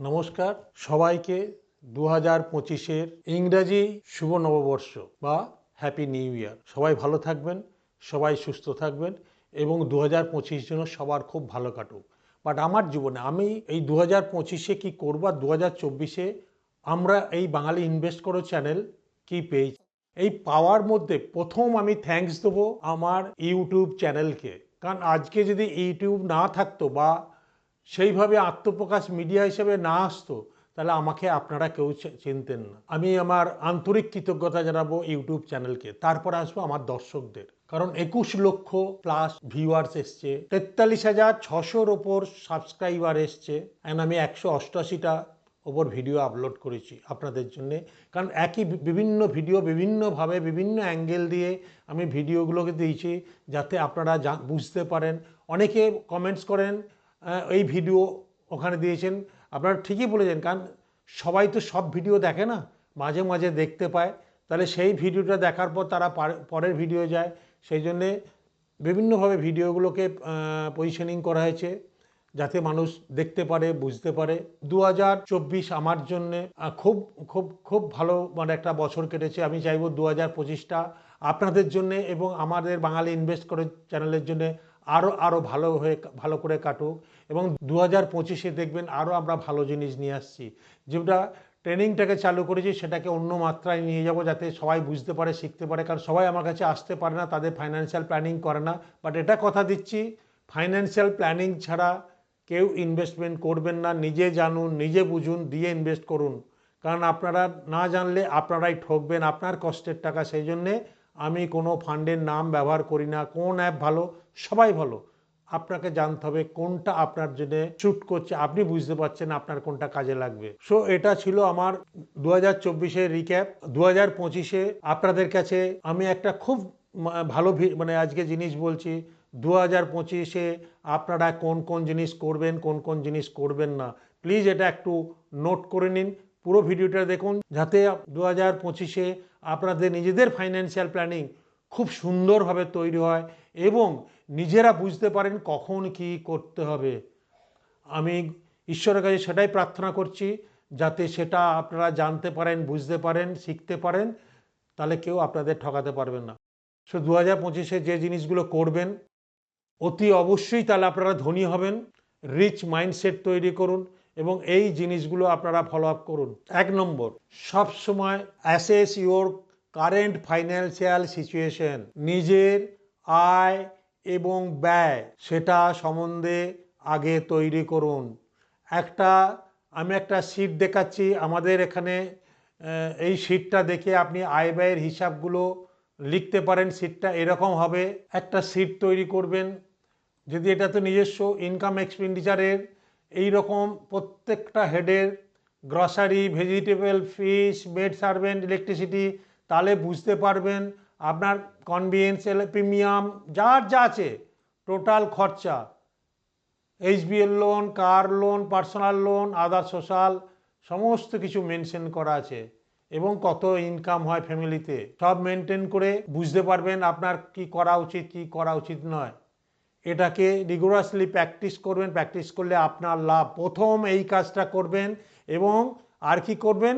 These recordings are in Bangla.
নমস্কার। সবাইকে দু হাজার পঁচিশের ইংরাজি শুভ নববর্ষ বা হ্যাপি নিউ ইয়ার। সবাই ভালো থাকবেন, সবাই সুস্থ থাকবেন এবং দু হাজার পঁচিশ যেন সবার খুব ভালো কাটুক। বাট আমার জীবনে আমি এই দু হাজার পঁচিশে কী করব আর দু হাজার চব্বিশে আমরা এই বাঙালি ইনভেস্ট করো চ্যানেল কি পেয়েছি? এই পাওয়ার মধ্যে প্রথম আমি থ্যাঙ্কস দেবো আমার ইউটিউব চ্যানেলকে। কারণ আজকে যদি ইউটিউব না থাকতো বা সেইভাবে আত্মপ্রকাশ মিডিয়া হিসেবে না আসতো, তাহলে আমাকে আপনারা কেউ চিনতেন না। আমি আমার আন্তরিক কৃতজ্ঞতা জানাব ইউটিউব চ্যানেলকে। তারপর আসব আমার দর্শকদের। কারণ একুশ লক্ষ প্লাস ভিউয়ার্স এসছে তেতাল্লিশ হাজার ছশোর ওপর সাবস্ক্রাইবার এসছে অ্যান্ড আমি একশো অষ্টআশিটা ওপর ভিডিও আপলোড করেছি আপনাদের জন্যে। কারণ একই বিভিন্ন ভিডিও বিভিন্নভাবে, বিভিন্ন অ্যাঙ্গেল দিয়ে আমি ভিডিওগুলোকে দিয়েছি, যাতে আপনারা বুঝতে পারেন। অনেকে কমেন্টস করেন এই ভিডিও ওখানে দিয়েছেন। আপনারা ঠিকই বলেছেন, কারণ সবাই তো সব ভিডিও দেখে না, মাঝে মাঝে দেখতে পায়। তাহলে সেই ভিডিওটা দেখার পর তারা পরের ভিডিও যায়। সেই জন্যে বিভিন্নভাবে ভিডিওগুলোকে পজিশনিং করা হয়েছে, যাতে মানুষ দেখতে পারে, বুঝতে পারে। দু হাজার চব্বিশ আমার জন্যে খুব খুব খুব ভালো মানে একটা বছর কেটেছে। আমি চাইব দু হাজার পঁচিশটা আপনাদের জন্যে এবং আমাদের বাঙালি ইনভেস্ট করে চ্যানেলের জন্যে আরও আরও ভালো হয়ে, ভালো করে কাটুক। এবং দু হাজার পঁচিশে দেখবেন আরও আমরা ভালো জিনিস নিয়ে আসছি। যেটা ট্রেনিংটাকে চালু করেছি, সেটাকে অন্য মাত্রায় নিয়ে যাব যাতে সবাই বুঝতে পারে, শিখতে পারে। কারণ সবাই আমার কাছে আসতে পারে না, তাদের ফাইন্যান্সিয়াল প্ল্যানিং করে না। বাট এটা কথা দিচ্ছি ফাইন্যান্সিয়াল প্ল্যানিং ছাড়া কেউ ইনভেস্টমেন্ট করবেন না। নিজে জানুন, নিজে বুঝুন, দিয়ে ইনভেস্ট করুন। কারণ আপনারা না জানলে আপনারাই ঠকবেন, আপনার কষ্টের টাকা। সেই জন্যে আমি কোনো ফান্ডের নাম ব্যবহার করি না। কোন অ্যাপ ভালো সবাই ভালো। আপনাকে জানতে হবে কোনটা আপনার জন্য শ্যুট করছে। আপনি বুঝতে পারছেন আপনার কোনটা কাজে লাগবে। সো এটা ছিল আমার দু হাজার চব্বিশের রিক্যাপ দু হাজার পঁচিশে আপনাদের কাছে আমি একটা খুব ভালো মানে আজকে জিনিস বলছি। দু হাজার পঁচিশে আপনারা কোন কোন জিনিস করবেন, কোন কোন জিনিস করবেন না। প্লিজ এটা একটু নোট করে নিন। পুরো ভিডিওটা দেখুন। যাতে দু হাজার পঁচিশে আপনাদের নিজেদের ফাইন্যান্সিয়াল প্ল্যানিং খুব সুন্দরভাবে তৈরি হয় এবং নিজেরা বুঝতে পারেন কখন কি করতে হবে। আমি ঈশ্বরের কাছে সেটাই প্রার্থনা করছি, যাতে সেটা আপনারা জানতে পারেন, বুঝতে পারেন, শিখতে পারেন, তাহলে কেউ আপনাদের ঠকাতে পারবেন না। সো দু হাজার পঁচিশে যে জিনিসগুলো করবেন, অতি অবশ্যই তাহলে আপনারা ধনী হবেন রিচ মাইন্ডসেট তৈরি করুন এবং এই জিনিসগুলো আপনারা ফলো আপ করুন। এক নম্বর সব সময় assess your current financial situation নিজের আয় এবং ব্যয়, সেটা সম্বন্ধে আগে তৈরি করুন। একটা, আমি একটা সিট দেখাচ্ছি, আমাদের এখানে এই সিটটা দেখে আপনি আয় ব্যয়ের হিসাবগুলো লিখতে পারেন সিটটা এরকম হবে। একটা সিট তৈরি করবেন, যদি এটা তো নিজস্ব ইনকাম এক্সপেন্ডিচারের এই রকম প্রত্যেকটা হেডের grocery vegetable fish bread servant electricity তাহলে বুঝতে পারবেন আপনার কনভিয়েন্স প্রিমিয়াম যার যা আছে টোটাল খরচা HBL loan car loan personal loan other social সমস্ত কিছু মেনশন করা আছে। এবং কত ইনকাম হয় ফ্যামিলিতে সব মেনটেন করে বুঝতে পারবেন আপনার কি করা উচিত, কি করা উচিত নয়। এটাকে রিগুরাসলি প্র্যাকটিস করবেন প্র্যাকটিস করলে আপনার লাভ। প্রথম এই কাজটা করবেন এবং আর কি করবেন?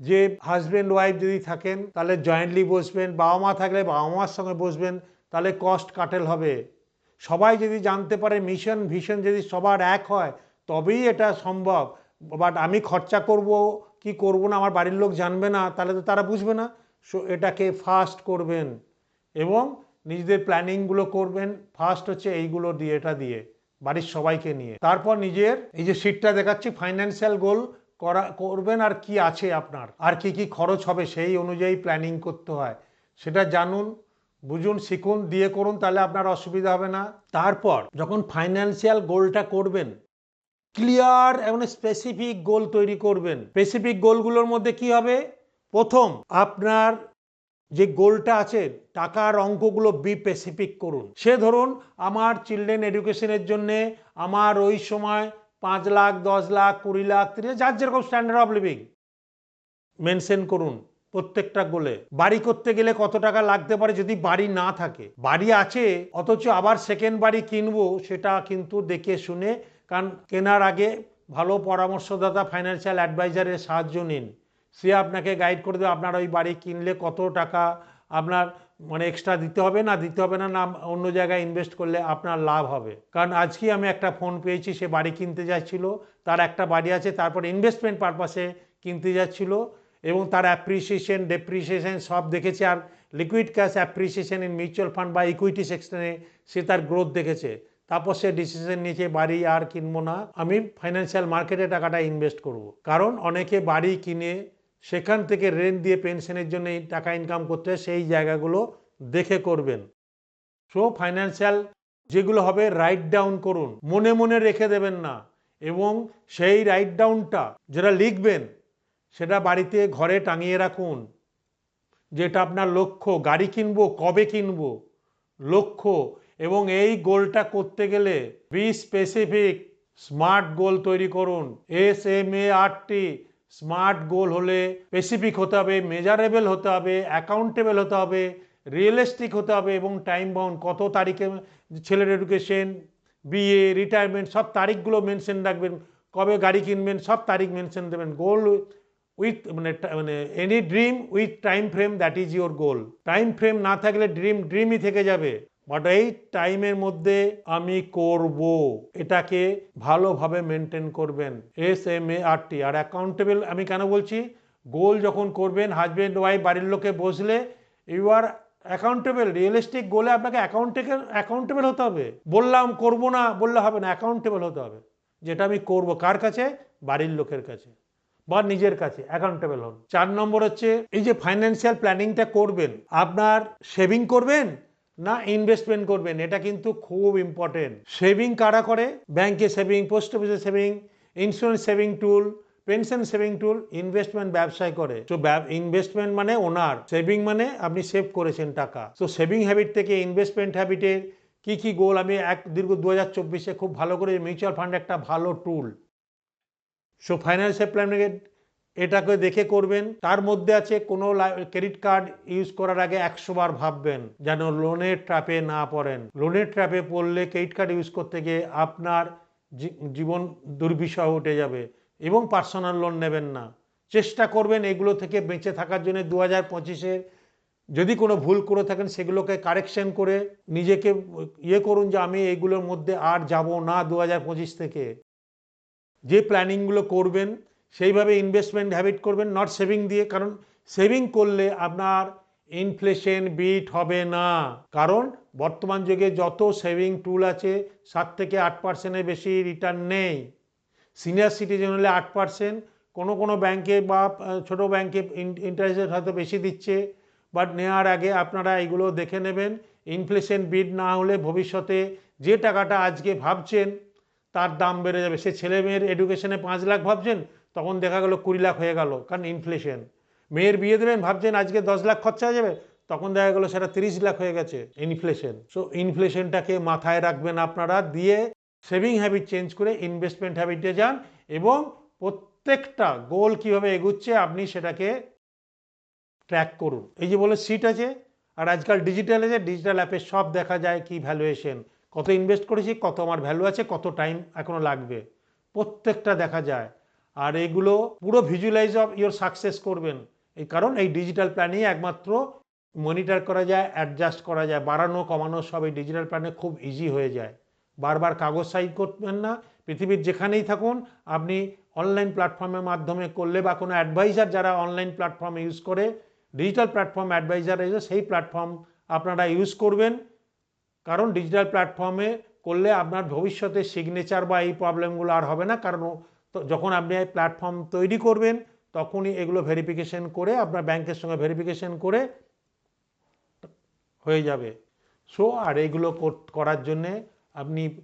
যে হাজব্যান্ড ওয়াইফ যদি থাকেন, তাহলে জয়েন্টলি বসবেন বাবা মা থাকলে বাবা মার সঙ্গে বসবেন, তাহলে কস্ট কাটেল হবে। সবাই যদি জানতে পারে মিশন ভিশন যদি সবার এক হয়, তবেই এটা সম্ভব। বাট আমি খরচা করব, কি করব না, আমার বাড়ির লোক জানবে না, তাহলে তো তারা বুঝবে না। সো এটাকে ফাস্ট করবেন এবং নিজেদের প্ল্যানিংগুলো করবেন। ফার্স্ট হচ্ছে এইগুলো দিয়ে, এটা দিয়ে, বাড়ির সবাইকে নিয়ে। তারপর নিজের, এই যে সিটটা দেখাচ্ছি ফাইন্যান্সিয়াল গোল করা, করবেন আর কি আছে আপনার? আর কি কি খরচ হবে সেই অনুযায়ী প্ল্যানিং করতে হয়। সেটা জানুন, বুঝুন, শিখুন, দিয়ে করুন, তাহলে আপনার অসুবিধা হবে না। তারপর যখন ফাইন্যান্সিয়াল গোলটা করবেন ক্লিয়ার এবং স্পেসিফিক গোল তৈরি করবেন। স্পেসিফিক গোলগুলোর মধ্যে কি হবে? প্রথম, আপনার যে গোলটা আছে, টাকার অঙ্কগুলো বি স্পেসিফিক করুন। সে ধরুন, আমার চিলড্রেন এডুকেশনের জন্যে, আমার ওই সময় পাঁচ লাখ, দশ লাখ, কুড়ি লাখ, তিরিশ যার যেরকম স্ট্যান্ডার্ড অফ লিভিং মেনশন করুন প্রত্যেকটা গোলে বাড়ি করতে গেলে কত টাকা লাগতে পারে যদি বাড়ি না থাকে? বাড়ি আছে, অথচ আবার সেকেন্ড বাড়ি কিনবো, সেটা কিন্তু দেখে শুনে, কারণ কেনার আগে ভালো পরামর্শদাতা ফাইন্যান্সিয়াল অ্যাডভাইজারের সাহায্য নিন। সে আপনাকে গাইড করে দেবে, আপনার ওই বাড়ি কিনলে কত টাকা, আপনার মানে এক্সট্রা দিতে হবে না, দিতে হবে না না অন্য জায়গায় ইনভেস্ট করলে আপনার লাভ হবে কারণ আজকে আমি একটা ফোন পেয়েছি, সে বাড়ি কিনতে যাচ্ছিল, তার একটা বাড়ি আছে, তারপর ইনভেস্টমেন্ট পারপাসে কিনতে যাচ্ছিল এবং তার অ্যাপ্রিসিয়েশন ডেপ্রিসিয়েশন সব দেখেছে আর liquid cash appreciation in mutual fund বা ইকুইটি সেকশনে সে তার গ্রোথ দেখেছে তারপর সে ডিসিশন নিয়েছে, বাড়ি আর কিনবো না, আমি ফাইন্যান্সিয়াল মার্কেটে টাকাটা ইনভেস্ট করব। কারণ অনেকে বাড়ি কিনে সেখান থেকে রেন্ট দিয়ে পেনশনের জন্য টাকা ইনকাম করতে সেই জায়গাগুলো দেখে করবেন। সো ফাইন্যান্সিয়াল যেগুলো হবে রাইট ডাউন করুন। মনে মনে রেখে দেবেন না। এবং সেই রাইট ডাউনটা যেটা লিখবেন, সেটা বাড়িতে ঘরে টাঙিয়ে রাখুন। যেটা আপনার লক্ষ্য, গাড়ি কিনবো, কবে কিনবো, লক্ষ্য। এবং এই গোলটা করতে গেলে বি স্পেসিফিক স্মার্ট গোল তৈরি করুন। S M A R T smart goal হলে স্পেসিফিক হতে হবে, মেজারেবল হতে হবে, অ্যাকাউন্টেবল হতে হবে, রিয়েলিস্টিক হতে হবে এবং টাইম বাউন্ড, কত তারিখে ছেলের এডুকেশন, বিয়ে, রিটায়ারমেন্ট, সব তারিখগুলো মেনশন রাখবেন, কবে গাড়ি কিনবেন, সব তারিখ মেনশন দেবেন। গোল উইথ মানে মানে any dream with time frame, that is your goal. Time frame না থাকলে ড্রিম, ড্রিমই থেকে যাবে। বাট এই টাইমের মধ্যে আমি করব। এটাকে ভালোভাবে মেনটেন করবেন। S M A R T R accountable আমি কেন বলছি? গোল যখন করবেন হাজব্যান্ড ওয়াইফ বাড়ির লোকে বসলে ইউ আর অ্যাকাউন্টেবল রিয়েলিস্টিক গোলে আপনাকে অ্যাকাউন্টেবল অ্যাকাউন্টেবল হতে হবে। বললাম করব না, বললে হবে না অ্যাকাউন্টেবল হতে হবে। যেটা আমি করব কার কাছে? বাড়ির লোকের কাছে বা নিজের কাছে অ্যাকাউন্টেবল হন। চার নম্বর হচ্ছে, এই যে ফাইন্যান্সিয়াল প্ল্যানিংটা করবেন, আপনার সেভিং করবেন? না ইনভেস্টমেন্ট করবেন, এটা কিন্তু খুব ইম্পর্টেন্ট সেভিং কারা করে? ব্যাংকে সেভিং পোস্ট অফিসে saving insurance saving tool pension saving tool investment ব্যবসায় করে। তো ইনভেস্টমেন্ট মানে ওনার সেভিং মানে আপনি সেভ করেছেন টাকা। তো সেভিং হ্যাবিট থেকে ইনভেস্টমেন্ট হ্যাবিটের কি কি গোল আমি এক, দীর্ঘ দু হাজার চব্বিশে খুব ভালো করে মিউচুয়াল ফান্ড একটা ভালো টুল সো ফাইন্যান্সিয়াল প্ল্যানিং এটাকে দেখে করবেন। তার মধ্যে আছে কোনো ক্রেডিট কার্ড ইউজ করার আগে একশো বার ভাববেন যেন লোনের ট্র্যাপে না পড়েন। লোনের ট্র্যাপে পড়লে ক্রেডিট কার্ড ইউজ করতে গিয়ে আপনার জীবন দুর্বিষহ উঠে যাবে এবং পার্সোনাল লোন নেবেন না। চেষ্টা করবেন এগুলো থেকে বেঁচে থাকার জন্য দু হাজার পঁচিশের যদি কোনো ভুল করে থাকেন সেগুলোকে কারেকশন করে নিজেকে ইয়ে করুন যে আমি এগুলোর মধ্যে আর যাব না দু হাজার পঁচিশ থেকে। যে প্ল্যানিংগুলো করবেন সেইভাবে ইনভেস্টমেন্ট হ্যাবিট করবেন নট সেভিং দিয়ে, কারণ সেভিং করলে আপনার ইনফ্লেশন বিট হবে না। কারণ বর্তমান যুগে যত সেভিং টুল আছে, সাত থেকে আট পার্সেন্টের বেশি রিটার্ন নেই। সিনিয়র সিটিজেন হলে আট পার্সেন্ট কোনো কোনো ব্যাংকে বা ছোট ব্যাংকে ইন্টারেস্ট হয়তো বেশি দিচ্ছে বাট নেওয়ার আগে আপনারা এগুলো দেখে নেবেন। ইনফ্লেশন বিট না হলে ভবিষ্যতে যে টাকাটা আজকে ভাবছেন, তার দাম বেড়ে যাবে। সে ছেলে মেয়ের এডুকেশনে পাঁচ লাখ ভাবছেন তখন দেখা গেল কুড়ি লাখ হয়ে গেল, কারণ ইনফ্লেশন মেয়ের বিয়ে দেবেন ভাবছেন আজকে দশ লাখ খরচা হয়ে যাবে, তখন দেখা গেলো সেটা তিরিশ লাখ হয়ে গেছে ইনফ্লেশন সো ইনফ্লেশনটাকে মাথায় রাখবেন আপনারা, দিয়ে সেভিং হ্যাবিট চেঞ্জ করে ইনভেস্টমেন্ট হ্যাবিটে যান এবং প্রত্যেকটা গোল কীভাবে এগুচ্ছে আপনি সেটাকে ট্র্যাক করুন। এই যে বলে সিট আছে, আর আজকাল ডিজিটাল আছে ডিজিটাল অ্যাপে সব দেখা যায় কি ভ্যালুয়েশন কত ইনভেস্ট করেছি, কত আমার ভ্যালু আছে, কত টাইম এখনও লাগবে। প্রত্যেকটা দেখা যায়। আর এগুলো পুরো ভিজুয়ালাইজ অফ ইওর সাকসেস করবেন। এই কারণ এই ডিজিটাল প্ল্যানিং একমাত্র মনিটর করা যায় অ্যাডজাস্ট করা যায়, বাড়ানো, কমানো সব এই ডিজিটাল প্ল্যানে খুব ইজি হয়ে যায়। বারবার কাগজ সাইড করবেন না। পৃথিবীর যেখানেই থাকুন, আপনি অনলাইন প্ল্যাটফর্মের মাধ্যমে করলে বা কোনো অ্যাডভাইজার যারা অনলাইন প্ল্যাটফর্ম ইউজ করে ডিজিটাল প্ল্যাটফর্ম অ্যাডভাইজার এসে সেই প্ল্যাটফর্ম আপনারা ইউজ করবেন। কারণ ডিজিটাল প্ল্যাটফর্মে করলে আপনার ভবিষ্যতে সিগনেচার বা এই প্রবলেমগুলো আর হবে না। কারণ তো যখন আপনি প্ল্যাটফর্ম তৈরি করবেন, তখনই এগুলো ভেরিফিকেশন করে আপনার ব্যাংকের সঙ্গে ভেরিফিকেশন করে হয়ে যাবে। সো আর এগুলো কর- করার জন্যে আপনি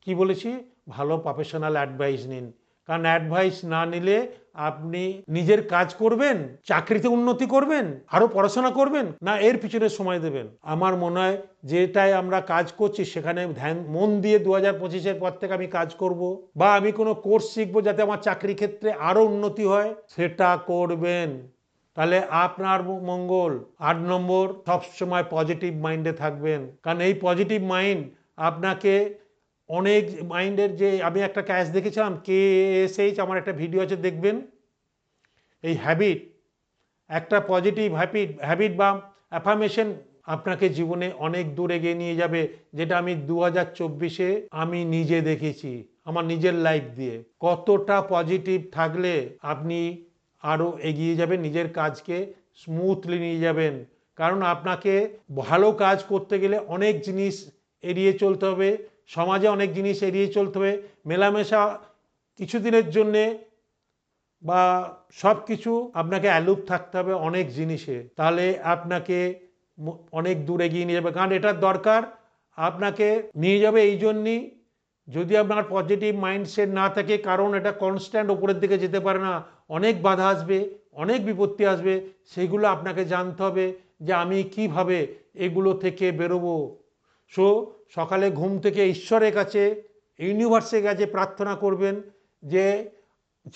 কি বলেছি? ভালো প্রফেশনাল অ্যাডভাইস নিন। কারণ অ্যাডভাইস না নিলে আপনি নিজের কাজ করবেন, চাকরিতে উন্নতি করবেন আরও পড়াশোনা করবেন, না এর পিছনে সময় দেবেন? আমার মনে হয় যেটাই আমরা কাজ করছি সেখানে ধ্যান, মন দিয়ে দু হাজার পঁচিশের পর থেকে আমি কাজ করব। বা আমি কোনো কোর্স শিখব যাতে আমার চাকরি ক্ষেত্রে আরও উন্নতি হয়, সেটা করবেন। তাহলে আপনার মঙ্গল। আট নম্বর, সবসময় পজিটিভ মাইন্ডে থাকবেন। কারণ এই পজিটিভ মাইন্ড আপনাকে অনেক মাইন্ডের যে, আমি একটা ক্যাশ দেখেছিলাম কে এস এইচ আমার একটা ভিডিও আছে, দেখবেন? এই হ্যাবিট একটা পজিটিভ হ্যাবিট হ্যাবিট বা অ্যাফার্মেশন আপনাকে জীবনে অনেক দূর এগিয়ে নিয়ে যাবে, যেটা আমি দু হাজার চব্বিশে আমি নিজে দেখেছি, আমার নিজের লাইফ দিয়ে। কতটা পজিটিভ থাকলে আপনি আরও এগিয়ে যাবেন, নিজের কাজকে স্মুথলি নিয়ে যাবেন। কারণ আপনাকে ভালো কাজ করতে গেলে অনেক জিনিস এড়িয়ে চলতে হবে সমাজে অনেক জিনিস এড়িয়ে চলতে হবে। মেলামেশা কিছুদিনের জন্যে বা সব কিছু আপনাকে অ্যালুপ থাকতে হবে অনেক জিনিসে। তাহলে আপনাকে অনেক দূর এগিয়ে নিয়ে যাবে। কারণ এটার দরকার, আপনাকে নিয়ে যাবে এই জন্যই। যদি আপনার পজিটিভ মাইন্ডসেট না থাকে, কারণ এটা কনস্ট্যান্ট ওপরের দিকে যেতে পারে না, অনেক বাধা আসবে, অনেক বিপত্তি আসবে, সেগুলো আপনাকে জানতে হবে যে আমি কীভাবে এগুলো থেকে বেরোবো। সো, সকালে ঘুম থেকে ঈশ্বরের কাছে, ইউনিভার্সের কাছে প্রার্থনা করবেন যে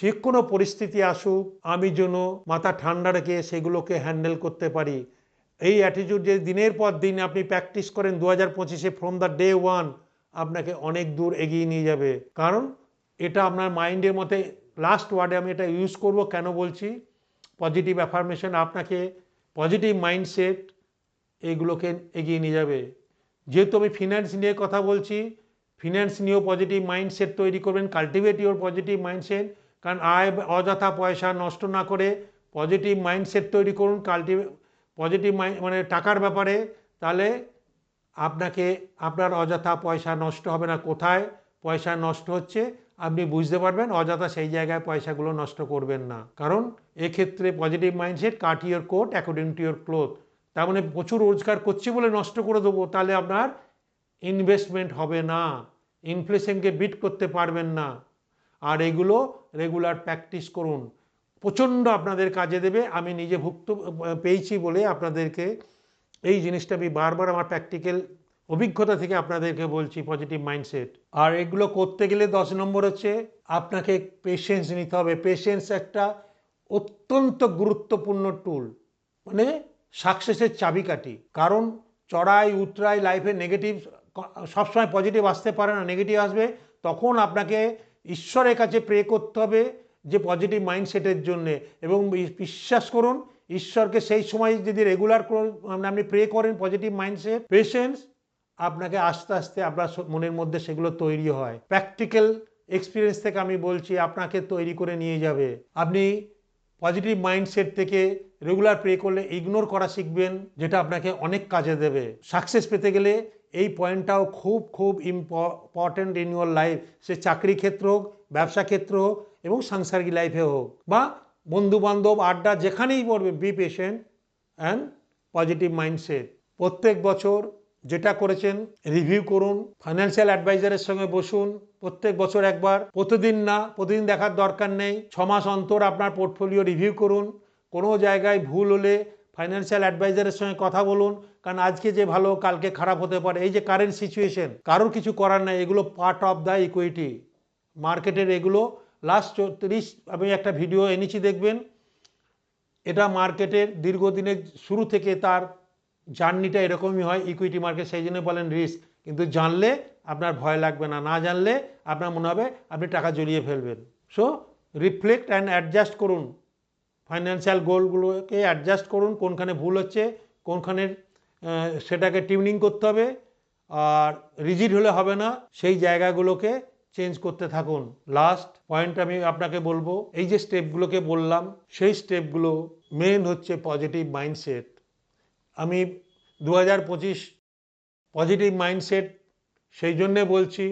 যে কোনো পরিস্থিতি আসুক, আমি যেন মাথা ঠান্ডা রেখে সেগুলোকে হ্যান্ডেল করতে পারি। এই অ্যাটিটিউড যে দিনের পর দিন আপনি প্র্যাকটিস করেন দু হাজার পঁচিশে ফ্রম দ্য ডে ওয়ান আপনাকে অনেক দূর এগিয়ে নিয়ে যাবে। কারণ এটা আপনার মাইন্ডের মতে লাস্ট ওয়ার্ডে আমি এটা ইউজ করব, কেন বলছি? পজিটিভ অ্যাফার্মেশন আপনাকে পজিটিভ মাইন্ডসেট এইগুলোকে এগিয়ে নিয়ে যাবে। যেহেতু আমি ফিনান্স নিয়ে কথা বলছি ফিনান্স নিয়েও পজিটিভ মাইন্ডসেট তৈরি করবেন কাল্টিভেট ইউর পজিটিভ মাইন্ডসেট কারণ আয়, অযথা পয়সা নষ্ট না করে পজিটিভ মাইন্ডসেট তৈরি করুন কাল্টিভে পজিটিভ মাইন্ড মানে টাকার ব্যাপারে, তাহলে আপনাকে, আপনার অযথা পয়সা নষ্ট হবে না। কোথায়? পয়সা নষ্ট হচ্ছে, আপনি বুঝতে পারবেন, অযথা সেই জায়গায় পয়সাগুলো নষ্ট করবেন না। কারণ এক্ষেত্রে positive mindset cut your coat according to your cloth তার মানে প্রচুর রোজগার করছি বলে নষ্ট করে দেবো, তাহলে আপনার ইনভেস্টমেন্ট হবে না। ইনফ্লেশনকে বিট করতে পারবেন না। আর এগুলো রেগুলার প্র্যাকটিস করুন। প্রচণ্ড আপনাদের কাজে দেবে। আমি নিজে ভুক্ত, পেয়েছি বলে আপনাদেরকে এই জিনিসটা আমি বারবার আমার প্র্যাকটিক্যাল অভিজ্ঞতা থেকে আপনাদেরকে বলছি পজিটিভ মাইন্ডসেট আর এগুলো করতে গেলে দশ নম্বর হচ্ছে আপনাকে পেশেন্স নিতে হবে। পেশেন্স একটা অত্যন্ত গুরুত্বপূর্ণ টুল মানে সাকসেসের চাবিকাঠি। কারণ চড়াই, উতরাই লাইফে নেগেটিভ সবসময় পজিটিভ আসতে পারে না নেগেটিভ আসবে। তখন আপনাকে ঈশ্বরের কাছে প্রে করতে হবে যে পজিটিভ মাইন্ডসেটের জন্যে। এবং বিশ্বাস করুন, ঈশ্বরকে সেই সময় যদি রেগুলার আপনি প্রে করেন পজিটিভ মাইন্ডসেট পেশেন্স আপনাকে আস্তে আস্তে আপনার মনের মধ্যে সেগুলো তৈরি হয়। প্র্যাকটিক্যাল এক্সপিরিয়েন্স থেকে আমি বলছি, আপনাকে তৈরি করে নিয়ে যাবে। আপনি পজিটিভ মাইন্ডসেট থেকে রেগুলার প্রে করলে ইগনোর করা শিখবেন, যেটা আপনাকে অনেক কাজে দেবে। সাকসেস পেতে গেলে এই পয়েন্টটাও খুব খুব ইম্পর্ট্যান্ট ইন ইউর লাইফ সে চাকরি ক্ষেত্র হোক, ব্যবসা ক্ষেত্র হোক এবং সাংসারিক লাইফে হোক বা বন্ধু বান্ধব আড্ডা যেখানেই পড়বে be patient and positive mindset প্রত্যেক বছর যেটা করেছেন রিভিউ করুন ফাইন্যান্সিয়াল অ্যাডভাইজারের সঙ্গে বসুন, প্রত্যেক বছর একবার, প্রতিদিন না, প্রতিদিন দেখার দরকার নেই, ছ মাস অন্তর আপনার পোর্টফোলিও রিভিউ করুন, কোনো জায়গায় ভুল হলে ফাইন্যান্সিয়াল অ্যাডভাইজারের সঙ্গে কথা বলুন, কারণ আজকে যে ভালো, কালকে খারাপ হতে পারে, এই যে কারেন্ট সিচুয়েশন কারোর কিছু করার নেই, এগুলো পার্ট অফ দ্য ইকুইটি মার্কেটের এগুলো লাস্ট চৌত্রিশ, আমি একটা ভিডিও এনেছি দেখবেন, এটা মার্কেটের দীর্ঘদিনের শুরু থেকে তার জার্নিটা এরকমই হয় ইকুইটি মার্কেট সেই জন্য বলেন রিস্ক কিন্তু জানলে আপনার ভয় লাগবে না না জানলে আপনার মনে হবে আপনি টাকা জড়িয়ে ফেলবেন। সো রিফ্লেক্ট অ্যান্ড অ্যাডজাস্ট করুন। ফাইন্যান্সিয়াল গোলগুলোকে অ্যাডজাস্ট করুন, কোনখানে ভুল হচ্ছে, কোনখানে সেটাকে টিউনিং করতে হবে। আর রিজিড হলে হবে না, সেই জায়গাগুলোকে চেঞ্জ করতে থাকুন। লাস্ট পয়েন্ট আমি আপনাকে বলব, এই যে স্টেপগুলোকে বললাম, সেই স্টেপগুলো মেন হচ্ছে পজিটিভ মাইন্ডসেট আমি দু হাজার পঁচিশ পজিটিভ মাইন্ডসেট সেই জন্যে বলছি,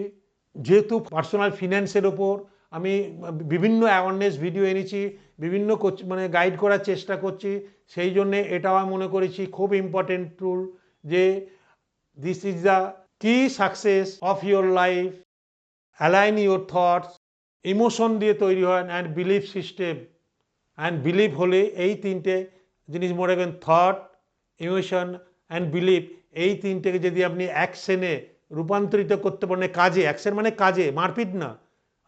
যেহেতু পার্সোনাল ফিন্যান্সের ওপর আমি বিভিন্ন অ্যাওয়ারনেস ভিডিও এনেছি, বিভিন্ন মানে গাইড করার চেষ্টা করছি, সেই জন্যে এটাও আমি মনে করেছি খুব ইম্পর্টেন্ট টুল যে this is the key success of your life align your thoughts emotion দিয়ে তৈরি হয় and belief system and believe হলে এই তিনটে জিনিস মনে রাখবেন থট ইমোশন অ্যান্ড বিলিভ এই তিনটেকে যদি আপনি অ্যাকশনে রূপান্তরিত করতে পারেন কাজে অ্যাকশন মানে কাজে, মারপিট না।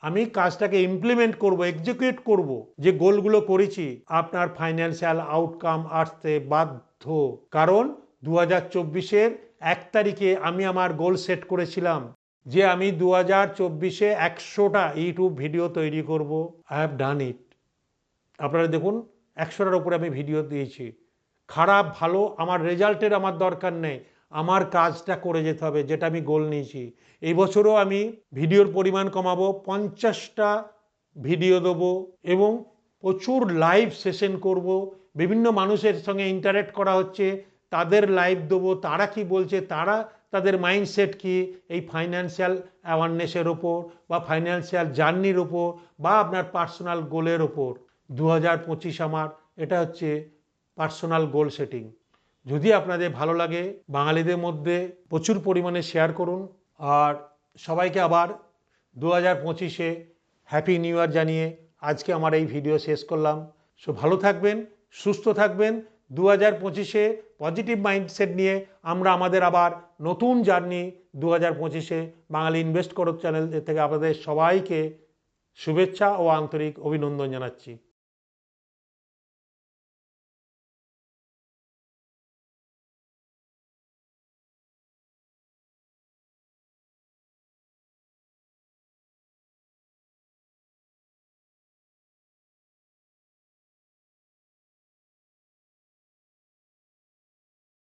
আমি কাজটাকে ইমপ্লিমেন্ট করব এক্সিকিউট করব, যে গোলগুলো করেছি, আপনার ফাইন্যান্সিয়াল আউটকাম আসতে বাধ্য। কারণ দু হাজার চব্বিশের এক তারিখে আমি আমার গোল সেট করেছিলাম, যে আমি দু হাজার চব্বিশে একশোটা ইউটিউব ভিডিও তৈরি করব। আই হ্যাভ ডান ইট আপনারা দেখুন, একশোটার উপরে আমি ভিডিও দিয়েছি। খারাপ, ভালো, আমার রেজাল্টের আমার দরকার নেই, আমার কাজটা করে যেতে হবে, যেটা আমি গোল নিয়েছি। এই বছরও আমি ভিডিওর পরিমাণ কমাবো, পঞ্চাশটা ভিডিও দেবো এবং প্রচুর লাইভ সেশন করব। বিভিন্ন মানুষের সঙ্গে ইন্টারেক্ট করা হচ্ছে, তাদের লাইভ দেবো, তারা কি বলছে, তারা তাদের মাইন্ডসেট কি, এই ফাইন্যান্সিয়াল অ্যাওয়ারনেসের ওপর বা ফাইন্যান্সিয়াল জার্নির ওপর বা আপনার পার্সোনাল গোলের ওপর। দু হাজার পঁচিশ আমার, এটা হচ্ছে পার্সোনাল গোল সেটিং। যদি আপনাদের ভালো লাগে, বাঙালিদের মধ্যে প্রচুর পরিমাণে শেয়ার করুন। আর সবাইকে আবার দু হাজার পঁচিশে হ্যাপি নিউ ইয়ার জানিয়ে আজকে আমার এই ভিডিও শেষ করলাম। সো ভালো থাকবেন, সুস্থ থাকবেন। দু হাজার পঁচিশে পজিটিভ মাইন্ডসেট নিয়ে আমরা আমাদের আবার নতুন জার্নি দু হাজার পঁচিশে বাঙালি ইনভেস্ট করো চ্যানেল থেকে আপনাদের সবাইকে শুভেচ্ছা ও আন্তরিক অভিনন্দন জানাচ্ছি।